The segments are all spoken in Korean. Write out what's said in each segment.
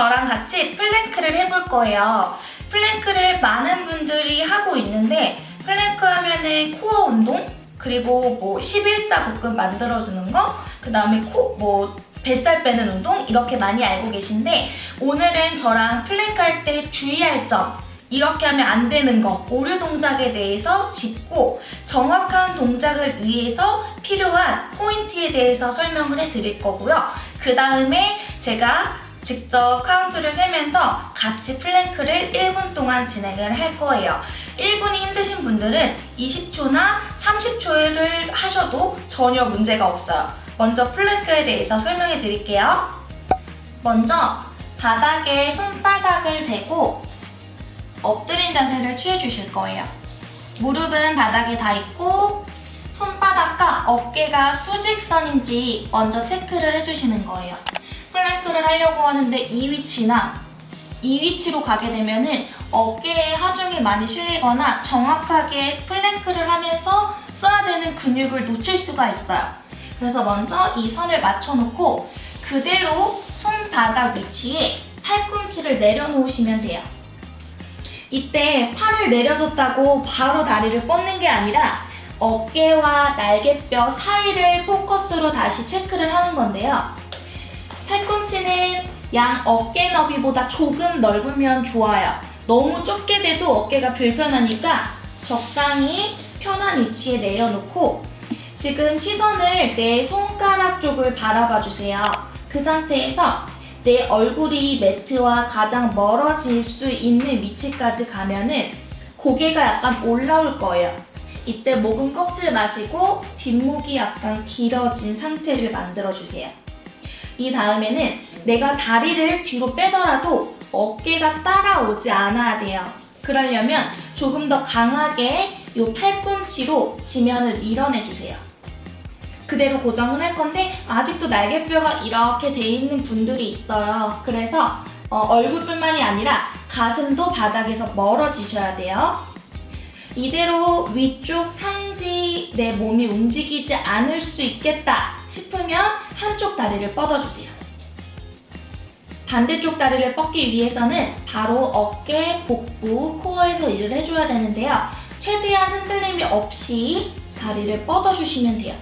저랑 같이 플랭크를 해볼 거예요. 플랭크를 많은 분들이 하고 있는데 플랭크 하면은 코어 운동 그리고 뭐 11자 복근 만들어주는 거, 그 다음에 코, 뭐 뱃살 빼는 운동 이렇게 많이 알고 계신데 오늘은 저랑 플랭크 할 때 주의할 점 이렇게 하면 안 되는 거 오류 동작에 대해서 짚고 정확한 동작을 위해서 필요한 포인트에 대해서 설명을 해 드릴 거고요. 그 다음에 제가 직접 카운트를 세면서 같이 플랭크를 1분 동안 진행을 할 거예요. 1분이 힘드신 분들은 20초나 30초를 하셔도 전혀 문제가 없어요. 먼저 플랭크에 대해서 설명해 드릴게요. 먼저 바닥에 손바닥을 대고 엎드린 자세를 취해 주실 거예요. 무릎은 바닥에 다 있고 손바닥과 어깨가 수직선인지 먼저 체크를 해주시는 거예요. 플랭크를 하려고 하는데 이 위치나 이 위치로 가게 되면은 어깨에 하중이 많이 실리거나 정확하게 플랭크를 하면서 써야 되는 근육을 놓칠 수가 있어요. 그래서 먼저 이 선을 맞춰놓고 그대로 손바닥 위치에 팔꿈치를 내려놓으시면 돼요. 이때 팔을 내려줬다고 바로 다리를 뻗는 게 아니라 어깨와 날개뼈 사이를 포커스로 다시 체크를 하는 건데요. 팔꿈치는 양 어깨 너비보다 조금 넓으면 좋아요. 너무 좁게 돼도 어깨가 불편하니까 적당히 편한 위치에 내려놓고 지금 시선을 내 손가락 쪽을 바라봐 주세요. 그 상태에서 내 얼굴이 매트와 가장 멀어질 수 있는 위치까지 가면은 고개가 약간 올라올 거예요. 이때 목은 꺾지 마시고 뒷목이 약간 길어진 상태를 만들어 주세요. 이 다음에는 내가 다리를 뒤로 빼더라도 어깨가 따라오지 않아야 돼요. 그러려면 조금 더 강하게 이 팔꿈치로 지면을 밀어내 주세요. 그대로 고정을 할 건데 아직도 날개뼈가 이렇게 돼 있는 분들이 있어요. 그래서 어, 얼굴뿐만이 아니라 가슴도 바닥에서 멀어지셔야 돼요. 이대로 위쪽 상지 내 몸이 움직이지 않을 수 있겠다 싶으면 한쪽 다리를 뻗어주세요. 반대쪽 다리를 뻗기 위해서는 바로 어깨, 복부, 코어에서 일을 해줘야 되는데요. 최대한 흔들림이 없이 다리를 뻗어주시면 돼요.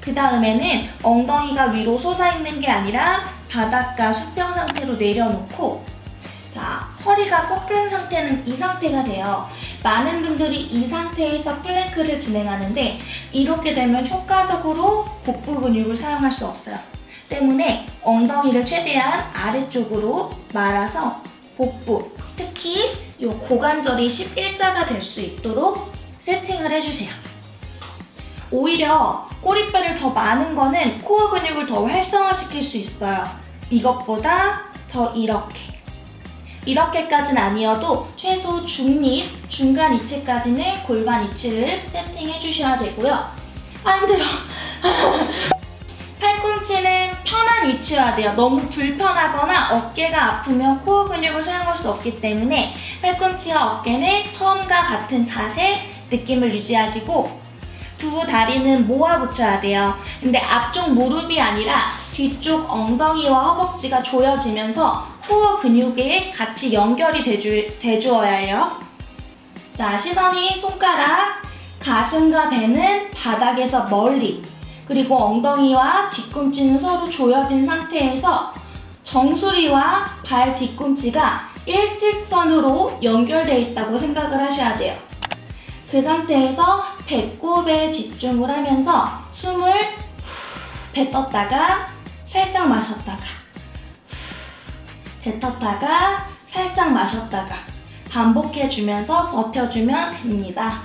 그 다음에는 엉덩이가 위로 솟아있는 게 아니라 바닥과 수평 상태로 내려놓고 자, 허리가 꺾인 상태는 이 상태가 돼요. 많은 분들이 이 상태에서 플랭크를 진행하는데 이렇게 되면 효과적으로 복부 근육을 사용할 수 없어요. 때문에 엉덩이를 최대한 아래쪽으로 말아서 복부, 특히 이 고관절이 11자가 될 수 있도록 세팅을 해주세요. 오히려 꼬리뼈를 더 많은 거는 코어 근육을 더 활성화시킬 수 있어요. 이것보다 더 이렇게. 이렇게까지는 아니어도 최소 중립, 중간 위치까지는 골반 위치를 세팅해 주셔야 되고요. 아 힘들어. 팔꿈치는 편한 위치여야 돼요. 너무 불편하거나 어깨가 아프면 코어 근육을 사용할 수 없기 때문에 팔꿈치와 어깨는 처음과 같은 자세 느낌을 유지하시고 두 다리는 모아 붙여야 돼요. 근데 앞쪽 무릎이 아니라 뒤쪽 엉덩이와 허벅지가 조여지면서 코어 근육에 같이 연결이 돼주, 돼주어야 해요. 자, 시선이 손가락, 가슴과 배는 바닥에서 멀리, 그리고 엉덩이와 뒤꿈치는 서로 조여진 상태에서 정수리와 발 뒤꿈치가 일직선으로 연결되어 있다고 생각을 하셔야 돼요. 그 상태에서 배꼽에 집중을 하면서 숨을 뱉었다가 살짝 마셨다가 뱉었다가 살짝 마셨다가 반복해주면서 버텨주면 됩니다.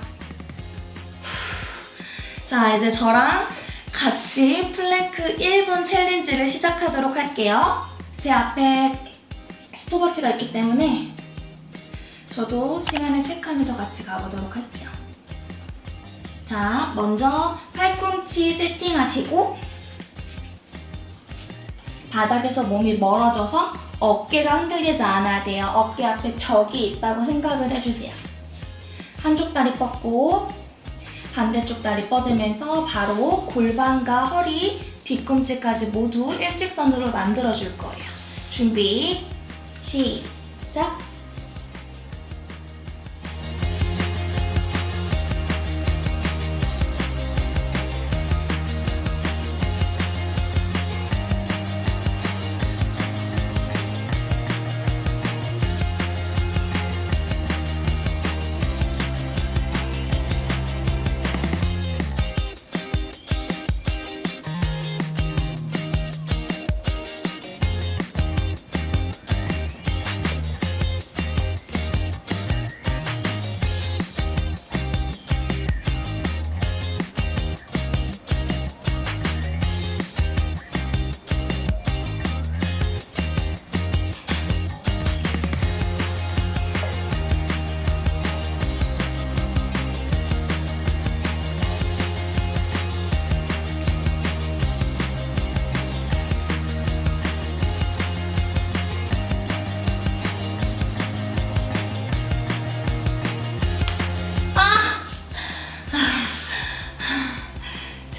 자, 이제 저랑 같이 플랭크 1분 챌린지를 시작하도록 할게요. 제 앞에 스톱워치가 있기 때문에 저도 시간을 체크하면서 같이 가보도록 할게요. 자, 먼저 팔꿈치 세팅하시고 바닥에서 몸이 멀어져서 어깨가 흔들리지 않아야 돼요. 어깨 앞에 벽이 있다고 생각을 해주세요. 한쪽 다리 뻗고 반대쪽 다리 뻗으면서 바로 골반과 허리, 뒤꿈치까지 모두 일직선으로 만들어줄 거예요. 준비, 시작.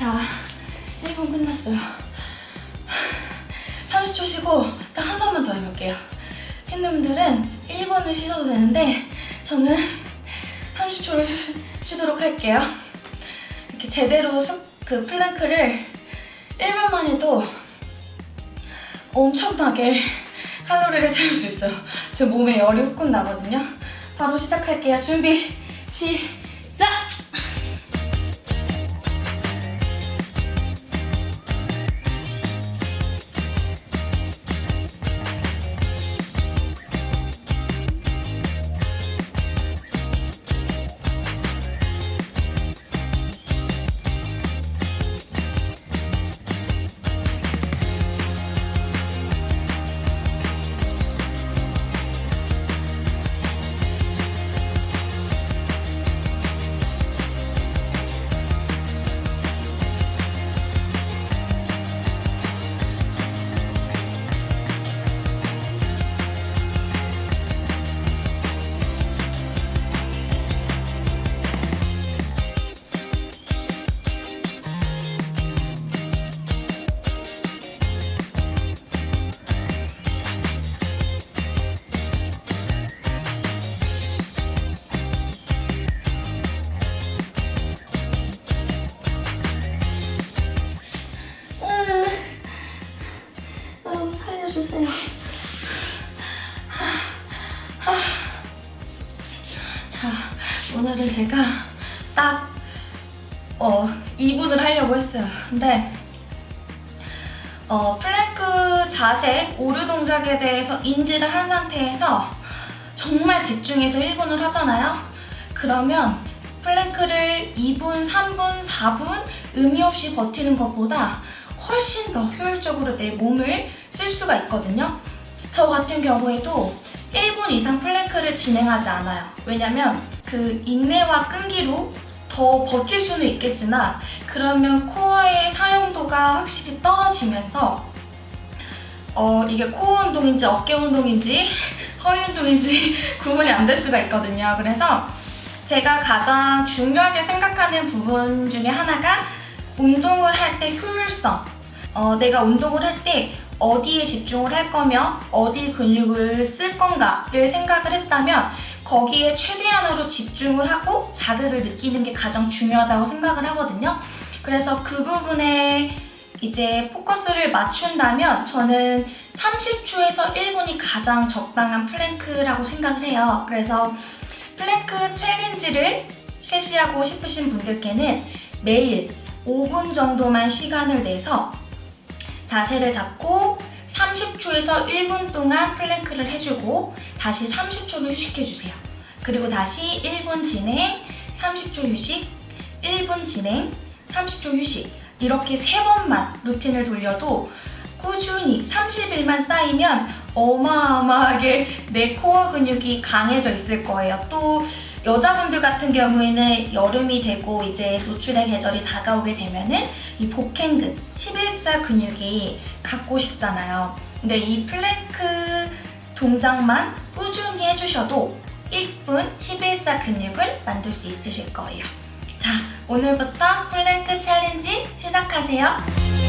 자, 1분 끝났어요. 30초 쉬고 딱 한 번만 더 해볼게요. 힘든 분들은 1분을 쉬셔도 되는데 저는 30초를 쉬, 쉬도록 할게요. 이렇게 제대로 숙, 그 플랭크를 1분만 해도 엄청나게 칼로리를 태울 수 있어요. 제 몸에 열이 후끈 나거든요. 바로 시작할게요. 준비, 시작! 오늘은 제가 딱 어, 2분을 하려고 했어요. 근데 어, 플랭크 자세, 오류 동작에 대해서 인지를 한 상태에서 정말 집중해서 1분을 하잖아요. 그러면 플랭크를 2분, 3분, 4분 의미 없이 버티는 것보다 훨씬 더 효율적으로 내 몸을 쓸 수가 있거든요. 저 같은 경우에도 1분 이상 플랭크를 진행하지 않아요. 왜냐면 그 인내와 끈기로 더 버틸 수는 있겠으나 그러면 코어의 사용도가 확실히 떨어지면서 어 이게 코어 운동인지 어깨 운동인지 허리 운동인지 구분이 안 될 수가 있거든요. 그래서 제가 가장 중요하게 생각하는 부분 중에 하나가 운동을 할 때 효율성. 어, 내가 운동을 할 때 어디에 집중을 할 거며 어디 근육을 쓸 건가를 생각을 했다면 거기에 최대한으로 집중을 하고 자극을 느끼는 게 가장 중요하다고 생각을 하거든요. 그래서 그 부분에 이제 포커스를 맞춘다면 저는 30초에서 1분이 가장 적당한 플랭크라고 생각을 해요. 그래서 플랭크 챌린지를 실시하고 싶으신 분들께는 매일 5분 정도만 시간을 내서 자세를 잡고 30초에서 1분 동안 플랭크를 해주고 다시 30초를 휴식해주세요. 그리고 다시 1분 진행, 30초 휴식, 1분 진행, 30초 휴식 이렇게 세 번만 루틴을 돌려도 꾸준히 30일만 쌓이면 어마어마하게 내 코어 근육이 강해져 있을 거예요. 또 여자분들 같은 경우에는 여름이 되고 이제 노출의 계절이 다가오게 되면은 이 복행근, 11자 근육이 갖고 싶잖아요. 근데 이 플랭크 동작만 꾸준히 해주셔도 1분 11자 근육을 만들 수 있으실 거예요. 자, 오늘부터 플랭크 챌린지 시작하세요.